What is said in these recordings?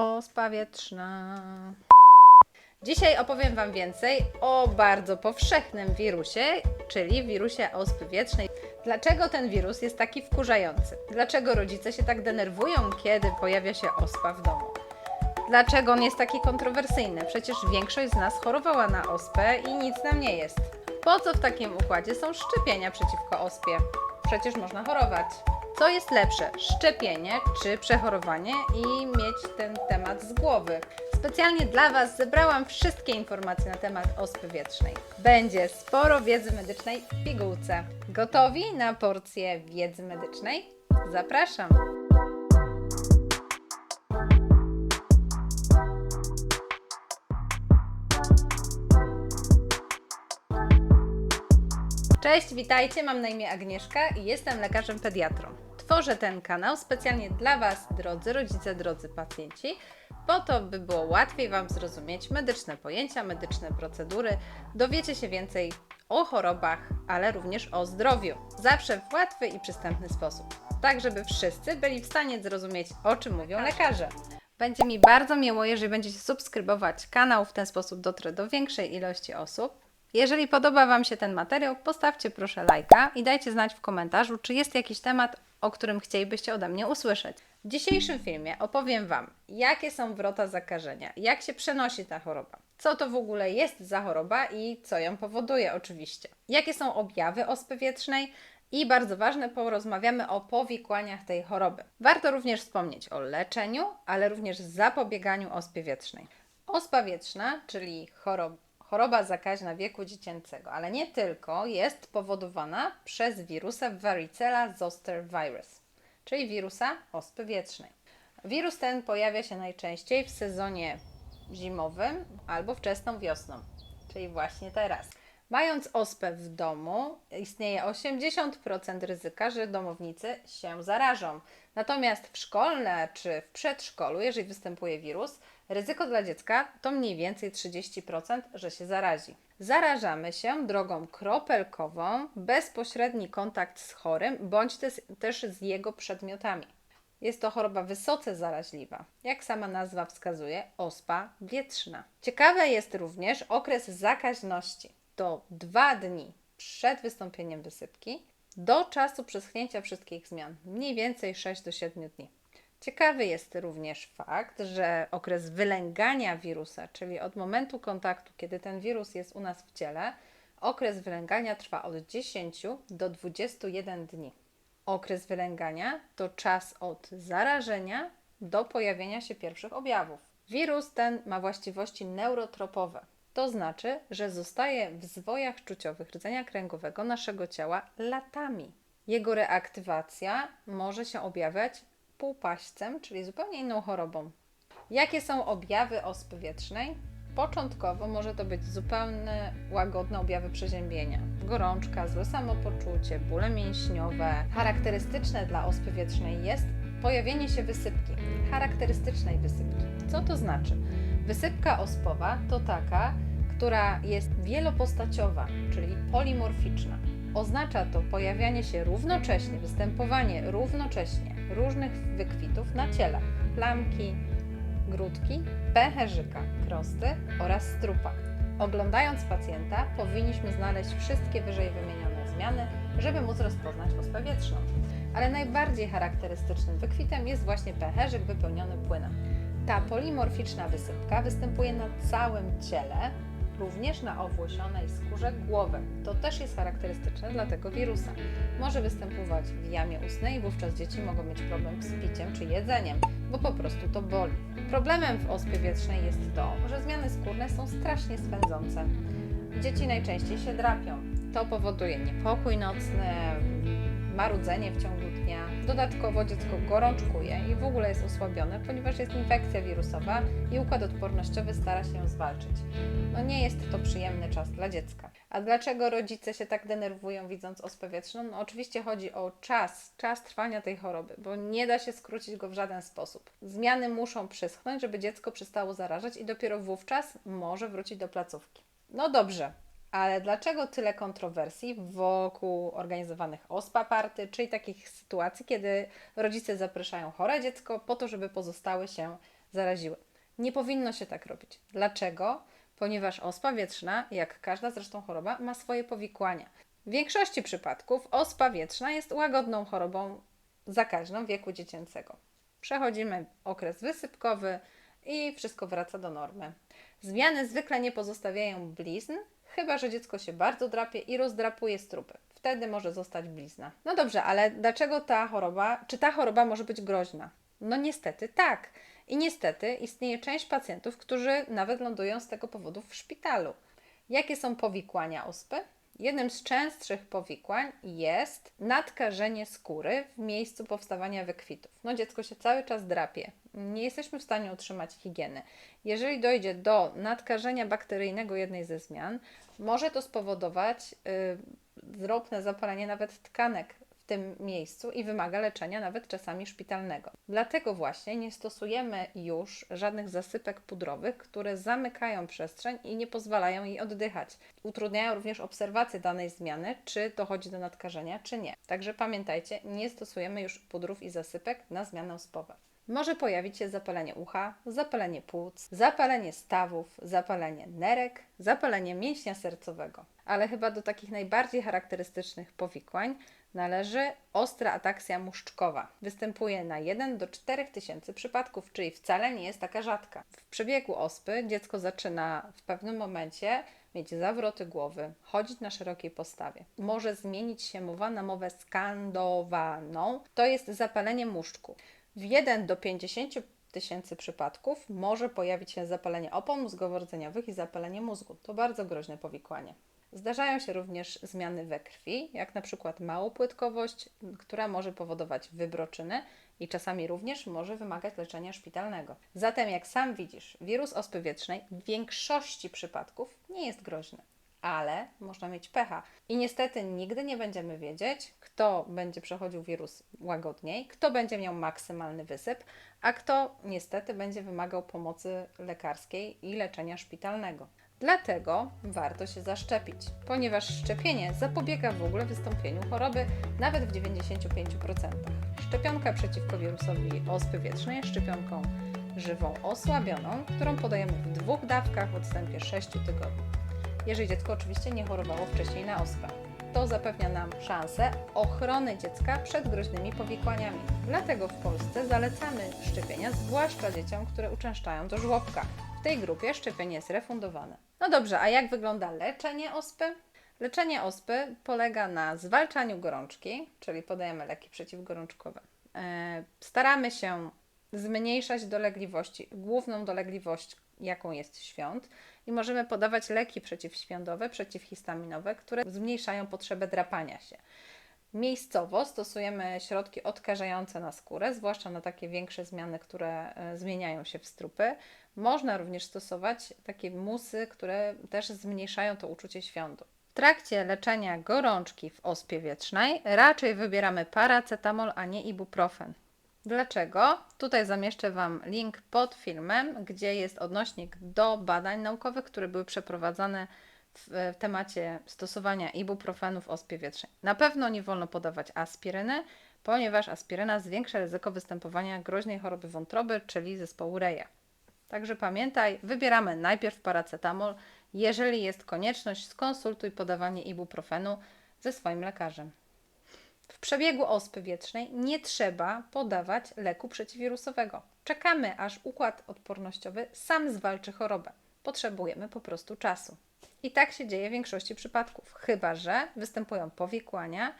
Ospa wietrzna. Dzisiaj opowiem Wam więcej o bardzo powszechnym wirusie, czyli wirusie ospy wietrznej. Dlaczego ten wirus jest taki wkurzający? Dlaczego rodzice się tak denerwują, kiedy pojawia się ospa w domu? Dlaczego on jest taki kontrowersyjny? Przecież większość z nas chorowała na ospę i nic nam nie jest. Po co w takim układzie są szczepienia przeciwko ospie? Przecież można chorować. Co jest lepsze, szczepienie czy przechorowanie i mieć ten temat z głowy? Specjalnie dla Was zebrałam wszystkie informacje na temat ospy wietrznej. Będzie sporo wiedzy medycznej w pigułce. Gotowi na porcję wiedzy medycznej? Zapraszam! Cześć, witajcie, mam na imię Agnieszka i jestem lekarzem pediatrą. Tworzę ten kanał specjalnie dla Was, drodzy rodzice, drodzy pacjenci, po to, by było łatwiej Wam zrozumieć medyczne pojęcia, medyczne procedury, dowiecie się więcej o chorobach, ale również o zdrowiu. Zawsze w łatwy i przystępny sposób. Tak, żeby wszyscy byli w stanie zrozumieć, o czym mówią lekarze. Będzie mi bardzo miło, jeżeli będziecie subskrybować kanał, w ten sposób dotrę do większej ilości osób. Jeżeli podoba Wam się ten materiał, postawcie proszę lajka i dajcie znać w komentarzu, czy jest jakiś temat, o którym chcielibyście ode mnie usłyszeć. W dzisiejszym filmie opowiem Wam, jakie są wrota zakażenia, jak się przenosi ta choroba, co to w ogóle jest za choroba i co ją powoduje oczywiście, jakie są objawy ospy wietrznej i bardzo ważne, porozmawiamy o powikłaniach tej choroby. Warto również wspomnieć o leczeniu, ale również zapobieganiu ospie wietrznej. Ospa wietrzna, czyli choroba choroba zakaźna wieku dziecięcego, ale nie tylko, jest powodowana przez wirusa varicella zoster virus, czyli wirusa ospy wietrznej. Wirus ten pojawia się najczęściej w sezonie zimowym albo wczesną wiosną, czyli właśnie teraz. Mając ospę w domu, istnieje 80% ryzyka, że domownicy się zarażą. Natomiast w szkolne czy w przedszkolu, jeżeli występuje wirus, ryzyko dla dziecka to mniej więcej 30%, że się zarazi. Zarażamy się drogą kropelkową, bezpośredni kontakt z chorym bądź też, z jego przedmiotami. Jest to choroba wysoce zaraźliwa. Jak sama nazwa wskazuje, ospa wietrzna. Ciekawe jest również okres zakaźności. To dwa dni przed wystąpieniem wysypki do czasu przeschnięcia wszystkich zmian, mniej więcej 6 do 7 dni. Ciekawy jest również fakt, że okres wylęgania wirusa, czyli od momentu kontaktu, kiedy ten wirus jest u nas w ciele, okres wylęgania trwa od 10 do 21 dni. Okres wylęgania to czas od zarażenia do pojawienia się pierwszych objawów. Wirus ten ma właściwości neurotropowe. To znaczy, że zostaje w zwojach czuciowych rdzenia kręgowego naszego ciała latami. Jego reaktywacja może się objawiać półpaścem, czyli zupełnie inną chorobą. Jakie są objawy ospy wietrznej? Początkowo może to być zupełnie łagodne objawy przeziębienia. Gorączka, złe samopoczucie, bóle mięśniowe. Charakterystyczne dla ospy wietrznej jest pojawienie się wysypki, charakterystycznej wysypki. Co to znaczy? Wysypka ospowa to taka, która jest wielopostaciowa, czyli polimorficzna. Oznacza to pojawianie się równocześnie, występowanie równocześnie różnych wykwitów na ciele, plamki, grudki, pęcherzyka, krosty oraz strupa. Oglądając pacjenta powinniśmy znaleźć wszystkie wyżej wymienione zmiany, żeby móc rozpoznać ospę wietrzną. Ale najbardziej charakterystycznym wykwitem jest właśnie pęcherzyk wypełniony płynem. Ta polimorficzna wysypka występuje na całym ciele, również na owłosionej skórze głowy. To też jest charakterystyczne dla tego wirusa. Może występować w jamie ustnej wówczas dzieci mogą mieć problem z piciem czy jedzeniem, bo po prostu to boli. Problemem w ospie wietrznej jest to, że zmiany skórne są strasznie swędzące. Dzieci najczęściej się drapią. To powoduje niepokój nocny, marudzenie w ciągu dnia. Dodatkowo dziecko gorączkuje i w ogóle jest osłabione, ponieważ jest infekcja wirusowa i układ odpornościowy stara się ją zwalczyć. No nie jest to przyjemny czas dla dziecka. A dlaczego rodzice się tak denerwują widząc ospę wietrzną? No oczywiście chodzi o czas, czas trwania tej choroby, bo nie da się skrócić go w żaden sposób. Zmiany muszą przyschnąć, żeby dziecko przestało zarażać i dopiero wówczas może wrócić do placówki. No dobrze, ale dlaczego tyle kontrowersji wokół organizowanych OSPA party, czyli takich sytuacji, kiedy rodzice zapraszają chore dziecko po to, żeby pozostały się zaraziły. Nie powinno się tak robić. Dlaczego? Ponieważ ospa wietrzna, jak każda zresztą choroba, ma swoje powikłania. W większości przypadków ospa wietrzna jest łagodną chorobą zakaźną wieku dziecięcego. Przechodzimy okres wysypkowy i wszystko wraca do normy. Zmiany zwykle nie pozostawiają blizn, chyba że dziecko się bardzo drapie i rozdrapuje strupy. Wtedy może zostać blizna. No dobrze, ale dlaczego ta choroba, czy ta choroba może być groźna? No niestety tak. I niestety istnieje część pacjentów, którzy nawet lądują z tego powodu w szpitalu. Jakie są powikłania ospy? Jednym z częstszych powikłań jest nadkażenie skóry w miejscu powstawania wykwitów. No dziecko się cały czas drapie. Nie jesteśmy w stanie utrzymać higieny. Jeżeli dojdzie do nadkażenia bakteryjnego jednej ze zmian, może to spowodować yy, drobne zapalenie nawet tkanek tym miejscu i wymaga leczenia nawet czasami szpitalnego. Dlatego właśnie nie stosujemy już żadnych zasypek pudrowych, które zamykają przestrzeń i nie pozwalają jej oddychać. Utrudniają również obserwację danej zmiany, czy dochodzi do nadkażenia, czy nie. Także pamiętajcie, nie stosujemy już pudrów i zasypek na zmianę spowę. Może pojawić się zapalenie ucha, zapalenie płuc, zapalenie stawów, zapalenie nerek, zapalenie mięśnia sercowego. Ale chyba do takich najbardziej charakterystycznych powikłań należy ostra ataksja muszczkowa. Występuje na 1 do 4 tysięcy przypadków, czyli wcale nie jest taka rzadka. W przebiegu ospy dziecko zaczyna w pewnym momencie mieć zawroty głowy, chodzić na szerokiej postawie. Może zmienić się mowa na mowę skandowaną, to jest zapalenie muszczku. W 1 do 50 tysięcy przypadków może pojawić się zapalenie opon mózgowo-rdzeniowych i zapalenie mózgu. To bardzo groźne powikłanie. Zdarzają się również zmiany we krwi, jak na przykład małopłytkowość, która może powodować wybroczyny i czasami również może wymagać leczenia szpitalnego. Zatem, jak sam widzisz, wirus ospy wietrznej w większości przypadków nie jest groźny, ale można mieć pecha. I niestety nigdy nie będziemy wiedzieć, kto będzie przechodził wirus łagodniej, kto będzie miał maksymalny wysyp, a kto niestety będzie wymagał pomocy lekarskiej i leczenia szpitalnego. Dlatego warto się zaszczepić, ponieważ szczepienie zapobiega w ogóle wystąpieniu choroby nawet w 95%. Szczepionka przeciwko wirusowi ospy wietrznej jest szczepionką żywą osłabioną, którą podajemy w dwóch dawkach w odstępie 6 tygodni. Jeżeli dziecko oczywiście nie chorowało wcześniej na ospę. To zapewnia nam szansę ochrony dziecka przed groźnymi powikłaniami. Dlatego w Polsce zalecamy szczepienia, zwłaszcza dzieciom, które uczęszczają do żłobka. W tej grupie szczepienie jest refundowane. No dobrze, a jak wygląda leczenie ospy? Leczenie ospy polega na zwalczaniu gorączki, czyli podajemy leki przeciwgorączkowe. E, staramy się zmniejszać dolegliwości, główną dolegliwość, jaką jest świąt, i możemy podawać leki przeciwświądowe, przeciwhistaminowe, które zmniejszają potrzebę drapania się. Miejscowo stosujemy środki odkażające na skórę, zwłaszcza na takie większe zmiany, które e, zmieniają się w strupy. Można również stosować takie musy, które też zmniejszają to uczucie świątu. W trakcie leczenia gorączki w ospie wietrznej raczej wybieramy paracetamol, a nie ibuprofen. Dlaczego? Tutaj zamieszczę Wam link pod filmem, gdzie jest odnośnik do badań naukowych, które były przeprowadzane w, temacie stosowania ibuprofenu w ospie wietrznej. Na pewno nie wolno podawać aspiryny, ponieważ aspiryna zwiększa ryzyko występowania groźnej choroby wątroby, czyli zespołu Reja. Także pamiętaj, wybieramy najpierw paracetamol. Jeżeli jest konieczność, skonsultuj podawanie ibuprofenu ze swoim lekarzem. W przebiegu ospy wietrznej nie trzeba podawać leku przeciwwirusowego. Czekamy, aż układ odpornościowy sam zwalczy chorobę. Potrzebujemy po prostu czasu. I tak się dzieje w większości przypadków, chyba że występują powikłania,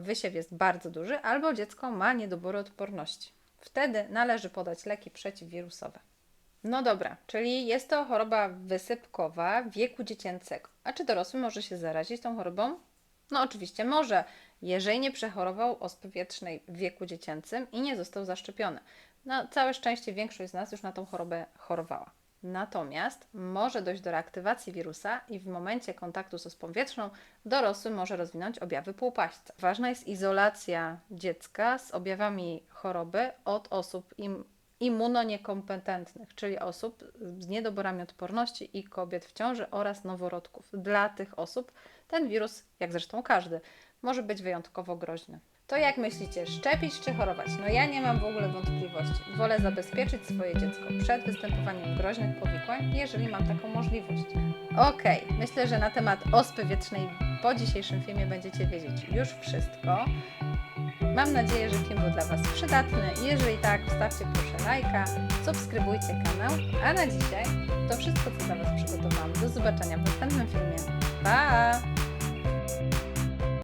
wysiew jest bardzo duży albo dziecko ma niedobory odporności. Wtedy należy podać leki przeciwwirusowe. No dobra, czyli jest to choroba wysypkowa wieku dziecięcego. A czy dorosły może się zarazić tą chorobą? No oczywiście może, jeżeli nie przechorował ospy wietrznej w wieku dziecięcym i nie został zaszczepiony. Na całe szczęście większość z nas już na tą chorobę chorowała. Natomiast może dojść do reaktywacji wirusa i w momencie kontaktu z ospą wietrzną dorosły może rozwinąć objawy półpaśćca. Ważna jest izolacja dziecka z objawami choroby od osób im immunoniekompetentnych, czyli osób z niedoborami odporności i kobiet w ciąży oraz noworodków. Dla tych osób ten wirus, jak zresztą każdy, może być wyjątkowo groźny. To jak myślicie, szczepić czy chorować? No ja nie mam w ogóle wątpliwości. Wolę zabezpieczyć swoje dziecko przed występowaniem groźnych powikłań, jeżeli mam taką możliwość. Okej, myślę, że na temat ospy wietrznej po dzisiejszym filmie będziecie wiedzieć już wszystko. Mam nadzieję, że film był dla Was przydatny. Jeżeli tak, wstawcie proszę lajka, subskrybujcie kanał. A na dzisiaj to wszystko, co dla Was przygotowałam. Do zobaczenia w następnym filmie. Pa!